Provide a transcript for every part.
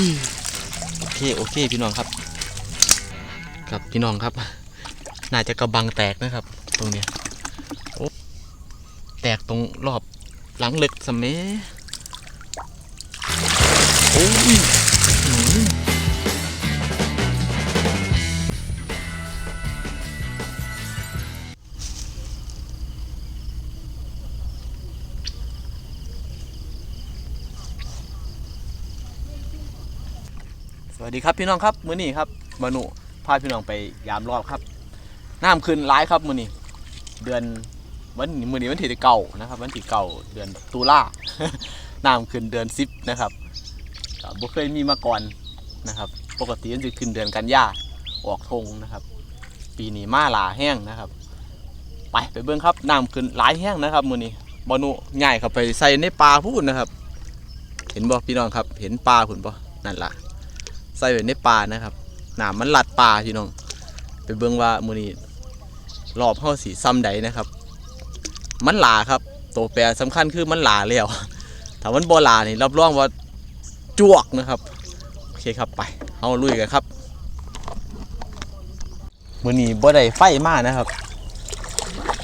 ยโอเคโอเคพี่น้องครับ ครับพี่น้องครับ น่าจะกระบังแตกนะครับ ตรงเนี้ยโอ้แตกตรงรอบหลังเหล็กสมเมโอ้ย วัสดีครับพี่น้องครับมื้อนี้ครับมนุพาพี่น้องไปยามรอบครับน้ำขึ้นร้ายครับมื้อนี้เดือนวันมื้อนี้วันที่เก่านะครับ วันที่เก่าเดือนตุลาน้ำขึ้นเดือนสิบนะครับก็บ่เคยมีมาก่อนนะครับ ปกติมันจะขึ้นเดือนกันยาออกธงนะครับ ปีนี้มาหลาแห้งนะครับ ไปไปเบิ่งครับน้ำขึ้นหลายแห้งนะครับมื้อนี้บนุง่ายเข้าไปใส่ในปลาพูดนะครับ เห็นบ่พี่น้องครับ เห็นปลาผุนบ่นั่นล่ะ ใส่ไว้ในปลานะครับน้ำมันหลัดปลาพี่น้อง ไปเบิ่งว่ามื้อนี้รอบเฮาสีซ้ำใดนะครับ มันหลาครับ ตัวแปรสำคัญคือมันหลาแล้วถ้ามันบ่หลานี่รับรองว่าจวกนะครับ โอเคครับไปเฮาลุยกันครับมื้อนี้บ่ได้ไฟมากนะครับ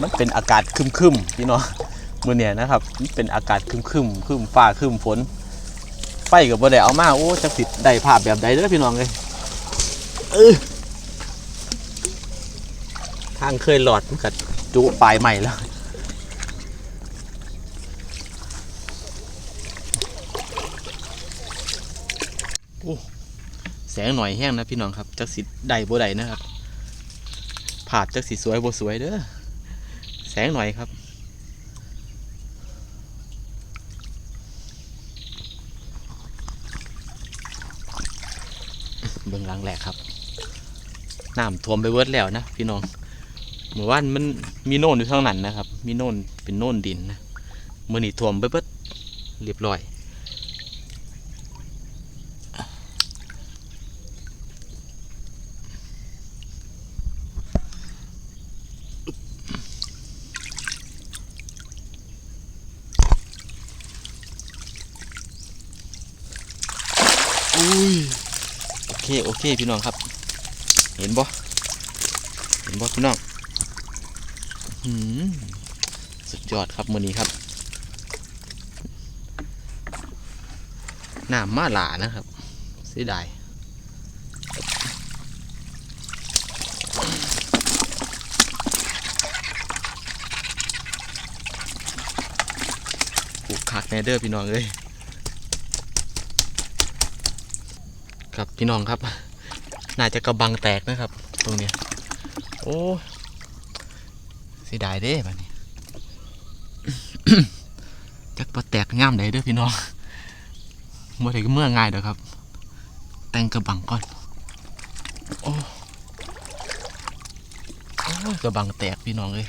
มันเป็นอากาศคึมๆพี่น้องมื้อเนี้ยนะครับ มันเป็นอากาศคึมๆคึมฟ้าคึมฝน ไฟกับบ่ได้เอามาโอ้จักสิได้ภาพแบบใดเด้อพี่น้องเลยเออทางเคยหลอดมันกัดจุปลายใหม่แล้วแสงหน่อยแห้งนะพี่น้องครับจักสิได้บ่ได้นะครับผาดจักสิสวยบ่สวยเด้อแสงหน่อยครับ บื้องหลังแหลกครับน้ำท่วมไปเวิร์ดแล้วนะพี่น้องเมื่อวานมันมีโน่นอยู่ข้างนั้นนะครับ มีโน่นเป็นโน่นดินนะเมื่อนี้ท่วมไปเบิดเรียบร้อย อุ้ย โอ เคโอเคพี่น้องครับ เห็นบ่เห็นบ่พี่น้องสุดยอดครับมือนี้ครับน้ำมาหลานะครับเสียดายผูกขาดแนเดอร์พี่น้องเลย ครับพี่น้องครับ น่าจะกระบังแตกนะครับ ตรงเนี้ยโอ้สียดายเด้บัดนี้จักปะแตกง่ามใดเด้อพี่น้องเมื่อไหร่ก็เมื่อง่ายเด้อครับ แต่งกระบังก่อน โอ้โอ้กระบังแตกพี่น้องเลย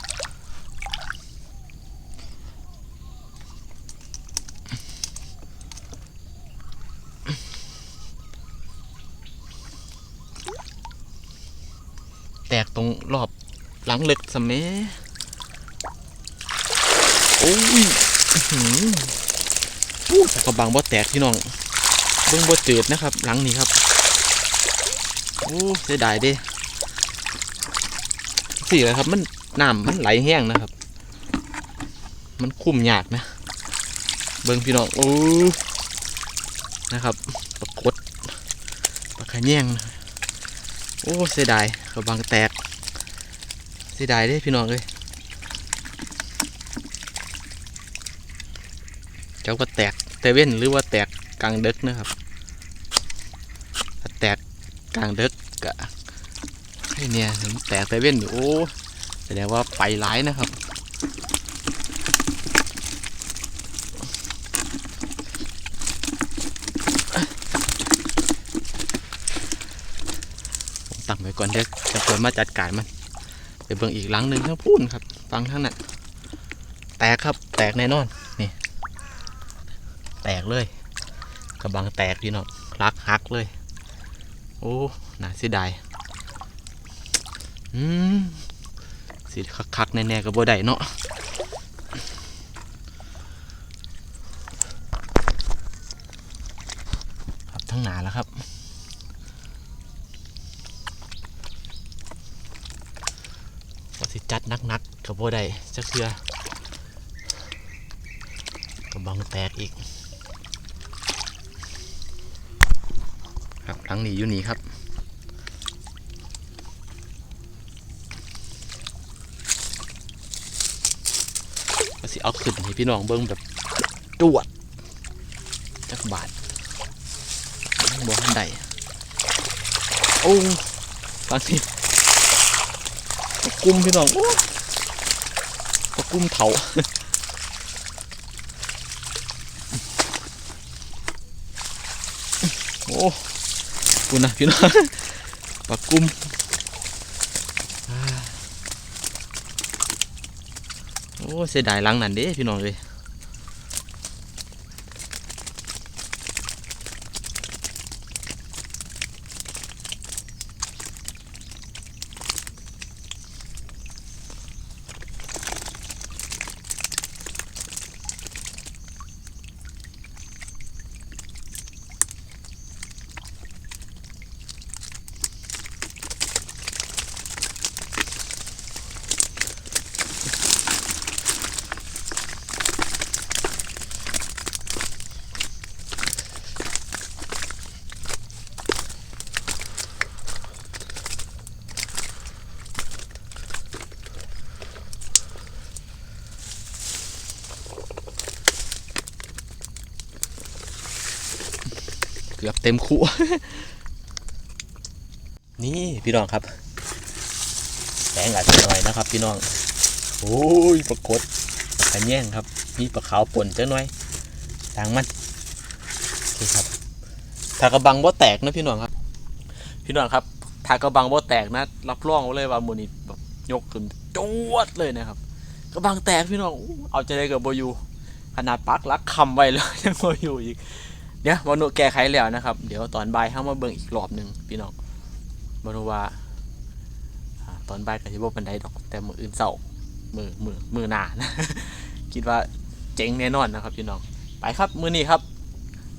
ตรงรอบหลังเล็กสมเมโอ้ยอื้อหืออู้ต่กระบังบ่แตกพี่น้องเบิ่งบ่จืดนะครับ หลังนี้ครับโอ้เสียดายเด้สี่เลยครับ มันน้ำมันไหลแห้งนะครับ มันคุ้มยากนะ เบิ่งพี่น้องโอ้นะครับปรากฏปลาขะแยงนะ โอ้เสียดายกระบังแตก เสียดายเด้พี่น้องเลยเจ้าก็แตกเตเว้นหรือว่าแตกกลางเด็กนะครับ แตกกลางเด็กกะเนี่ยแตกเตเว้นอยู่โอ้แสดงว่าไปร้ายนะครับ ตั้งไว้ก่อนเด็กจะควรมาจัดการมันไปเบิ่งอีกหลังหนึ่งทั้งพูนครับ ฟังทั้งนั้นแตกครับแตกแน่นอนนี่ แตกเลยกระบังแตกพี่น้องรักฮักเลย โอ้น่าเสียดายอืมสิคักๆแน่ๆกับบ่ได้เนาะครับทั้งหนาแล้วครับ ว่าสิจัด นักๆกับโบได้จักเทือกระบังแตกอีก ครับหลังนี้อยู่นี่ครับก็สิเอาขึ้นให้พี่น้องเบิ้งแบบจวดจักบาทบ่ทันใดโอ้ฟังสิปะ กุมพี่น้องโอ้ปะกุมเถาโอ้กูนะพี่น้องปะกุมอ่าโอ้เสียดายหลังนั่นเด้พี่น้องเลย เกือบเต็มคู่นี่พี่น้องครับแสงอาจจะหน่อยนะครับ พี่น้อง โอ้ยปรากฏปลาขแย่งครับ มีปลาขาวป่นจังหน่อยทางมันโอเคครับถ้ากระบังบ่าแตกนะพี่น้องครับ พี่น้องครับถ้ากระบังบ่าแตกนะรับรองเลยว่ามูนี่แบบยกขึ้นจวดเลยนะครับ กระบังแตกพี่น้องเอาใจได้กับโบอยูขนาดปักลักคำไว้เลยยังโบอยูอีก เดี๋ยวมนุแก้ไขแล้วนะครับ เดี๋ยวตอนบ่ายเข้ามาเบิ่งอีกรอบหนึ่งพี่น้องมนุว่าตอนบ่ายก็สิบ่ปานใดดอก แต่มืออื่นเศร้ามือมือมือหนานะคิดว่าเจ๋งแน่นอนนะครับพี่น้องไปครับมือนี้ครับ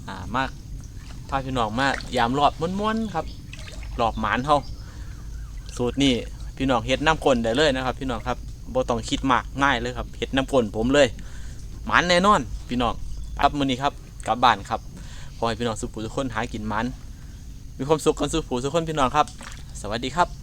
อ่ามากพาพี่น้องมายามรอบม้วนๆครับรอบหมานเฮาสูตรนี้พี่น้องเฮ็ดน้ำข้นได้เลยนะครับ พี่น้องครับบ่ต้องคิดมากง่ายเลยครับเฮ็ดน้ำข้นผมเลย หมันแน่นอน พี่น้องครับมือนี้ครับกลับบ้านครับ ขอให้พี่น้องสุขผู้ทุกคนหากินมัน มีความสุขกันสุขผู้ทุกคนพี่น้องครับ สวัสดีครับ